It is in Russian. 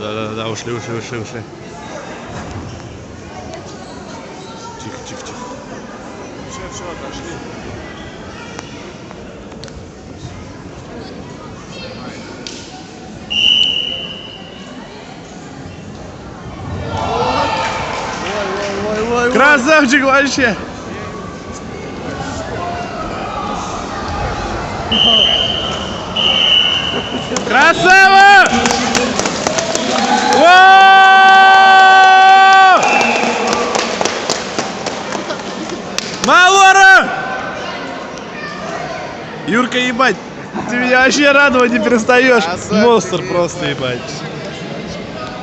Да-да-да, ушли, ушли, ушли, ушли. Тихо, тихо, тихо. Все, все, отошли. Красавчик вообще! Красава! Вау! Малора! Юрка, ебать, ты меня вообще радовать не перестаешь. Монстр просто, ебать.